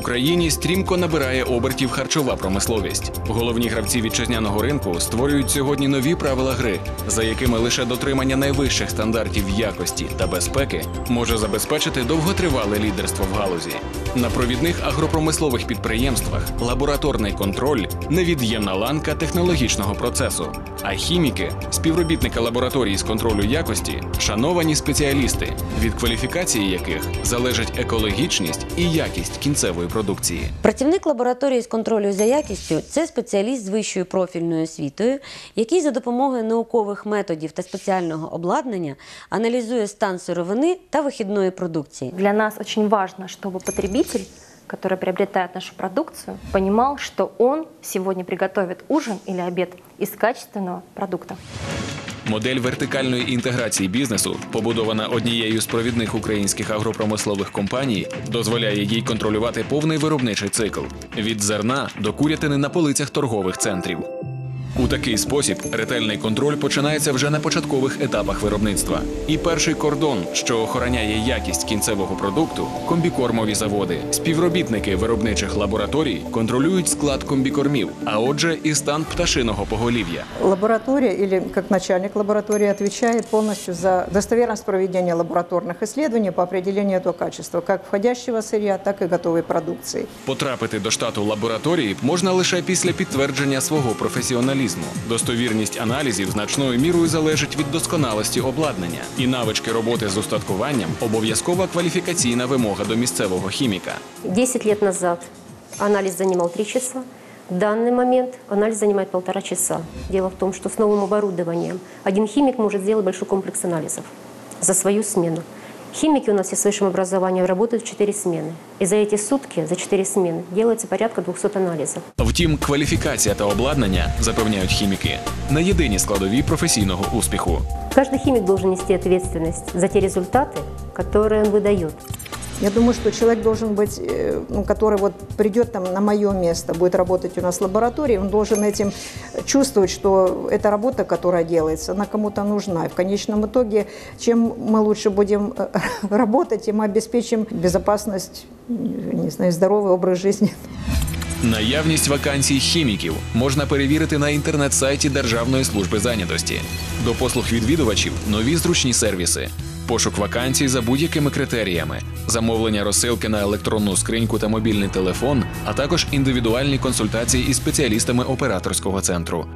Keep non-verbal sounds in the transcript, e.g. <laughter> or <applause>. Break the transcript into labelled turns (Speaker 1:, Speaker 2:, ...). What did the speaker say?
Speaker 1: Україні стрімко набирає обертів харчова промисловість. Головні гравці вітчизняного ринку створюють сьогодні нові правила гри, за якими лише дотримання найвищих стандартів якості та безпеки може забезпечити довготривале лідерство в галузі. На провідних агропромислових підприємствах лабораторний контроль невід'ємна ланка технологічного процесу. А хіміки, співробітники лабораторії з контролю якості, шановані спеціалісти, від кваліфікації яких залежить екологічність і якість кінцевої продукції.
Speaker 2: Працівник лабораторії з контролю за якістю це спеціаліст з вищою профільною освітою, який за допомогою наукових методів та спеціального обладнання аналізує стан сировини та вихідної продукції.
Speaker 3: Для нас очень важно, чтобы потребитель, который приобретает нашу продукцию, понимал, что он сегодня приготовит ужин или обед из качественного продукта.
Speaker 1: Модель вертикальної інтеграції бізнесу, побудована однією з провідних українських агропромислових компаній, дозволяє їй контролювати повний виробничий цикл від зерна до курятини на полицях торгових центрів. У такий спосіб ретельний контроль починається вже на початкових етапах виробництва. І перший кордон, що охороняє якість кінцевого продукту, комбікормові заводи. Співробітники виробничих лабораторій контролюють склад комбікормів, а отже, і стан пташиного поголів'я.
Speaker 4: Лаборатория или как начальник лаборатории отвечает полностью за достоверность проведения лабораторных исследований по определению этого качества, как входящего сырья, так и готовой продукции.
Speaker 1: Потрапити до штату лабораторії можна лише після підтвердження свого професіоналізму. Достовірність аналізів значною мірою залежить від досконалості обладнання, і навички роботи з устаткуванням обов'язкова кваліфікаційна вимога до місцевого хіміка.
Speaker 5: 10 лет назад анализ занимал 3 часа. В данный момент анализ занимает полтора часа. Дело в том, что с новым оборудованием один химик может сделать большой комплекс анализов за свою смену. Химики у нас все с высшим образованием работают в 4 смены. И за эти сутки, за 4 смены, делается порядка 200 анализов.
Speaker 1: Втім, кваліфікація та обладнання запевняють хіміки не єдині складові професійного успіху.
Speaker 5: Каждый химик должен нести ответственность за те результаты, которые он выдает.
Speaker 4: Я думаю, что человек должен быть, э, ну, который вот придет там на мое место, будет работать у нас в лаборатории, он должен этим чувствовать, что эта работа, которая делается, она кому-то нужна. И в конечном итоге, чем мы лучше будем э, <laughs> работать, тем мы обеспечим безопасность, не знаю, здоровый образ жизни.
Speaker 1: Наявність вакансій хіміків можна перевірити на інтернет-сайті Державної служби зайнятості. До послуг відвідувачів нові зручні сервіси, Пошук вакансій за будь-якими критеріями, замовлення розсилки на електронну скриньку та мобільний телефон, а також індивідуальні консультації із спеціалістами операторського центру.